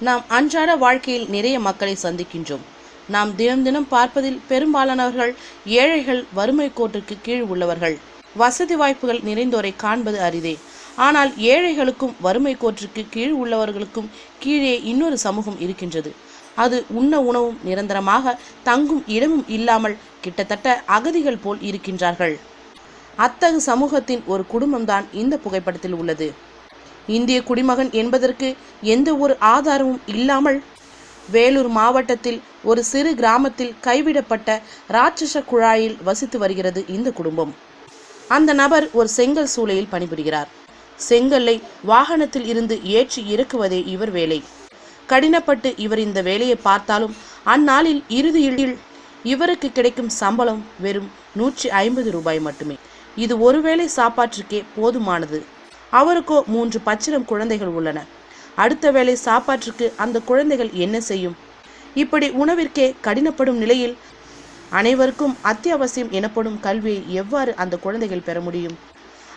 நாம் அன்றாட வாழ்க்கையில் நிறைய மக்களை சந்திக்கின்றோம். நாம் தினம் தினம் பார்ப்பதில் பெரும்பாலானவர்கள் ஏழைகள் வறுமை கோட்டிற்கு கீழ் உள்ளவர்கள். வசதி வாய்ப்புகள் நிறைந்தோரை காண்பது அரிதே. ஆனால் ஏழைகளுக்கும் வறுமை கோட்டிற்கு கீழ் உள்ளவர்களுக்கும் கீழே இன்னொரு சமூகம் இருக்கின்றது. அது உண்ண உணவும் நிரந்தரமாக தங்கும் இடமும் இல்லாமல் கிட்டத்தட்ட அகதிகள் போல் இருக்கின்றார்கள். அத்தகு சமூகத்தின் ஒரு குடும்பம்தான் இந்த புகைப்படத்தில் உள்ளது. இந்திய குடிமகன் என்பதற்கு எந்த ஒரு ஆதாரமும் இல்லாமல் வேலூர் மாவட்டத்தில் ஒரு சிறு கிராமத்தில் கைவிடப்பட்ட ராட்சச குழாயில் வசித்து வருகிறது இந்த குடும்பம். அந்த நபர் ஒரு செங்கல் சூளையில் பணிபுரிகிறார். செங்கல்லை வாகனத்தில் இருந்து ஏற்றி இறக்குவதே இவர் வேலை. கடினப்பட்டு இவர் இந்த வேலையை பார்த்தாலும் அந்நாளில் இறுதியில் இவருக்கு கிடைக்கும் சம்பளம் வெறும் நூற்றி ஐம்பது ரூபாய் மட்டுமே. இது ஒருவேளை சாப்பாட்டிற்கே போதுமானது. அவருக்கோ மூன்று பச்சிலம் குழந்தைகள் உள்ளன. அடுத்த வேளை சாப்பாட்டிற்கு அந்த குழந்தைகள் என்ன செய்யும்? இப்படி உணவிற்கே கடினப்படும் நிலையில் அனைவருக்கும் அத்தியாவசியம் எனப்படும் கல்வியை எவ்வாறு அந்த குழந்தைகள் பெற முடியும்?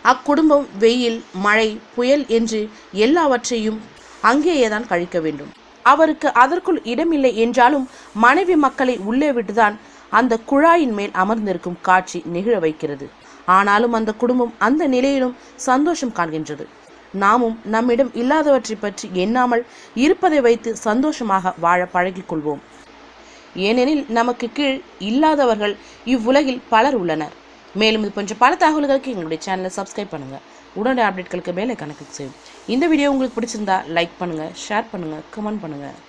அக்குடும்பம் வெயில் மழை புயல் என்று எல்லாவற்றையும் அங்கேயேதான் கழிக்க வேண்டும். அவருக்கு அதற்குள் இடமில்லை என்றாலும் மனைவி மக்களை உள்ளே விட்டுதான் அந்த குழாயின் மேல் அமர்ந்திருக்கும் காட்சி நெகிழ வைக்கிறது. ஆனாலும் அந்த குடும்பம் அந்த நிலையிலும் சந்தோஷம் காண்கின்றது. நாமும் நம்மிடம் இல்லாதவற்றை பற்றி எண்ணாமல் இருப்பதை வைத்து சந்தோஷமாக வாழ பழகிக் கொள்வோம். ஏனெனில் நமக்கு கீழ் இல்லாதவர்கள் இவ்வுலகில் பலர் உள்ளனர். மேலும் இது போன்ற பல தகவல்களுக்கு எங்களுடைய சேனலை சப்ஸ்கிரைப் பண்ணுங்கள் உடனடி அப்டேட்களுக்கு மேலே கணக்கு செய்யும் இந்த வீடியோ உங்களுக்கு பிடிச்சிருந்தா லைக் பண்ணுங்கள் ஷேர் பண்ணுங்கள் கமெண்ட் பண்ணுங்கள்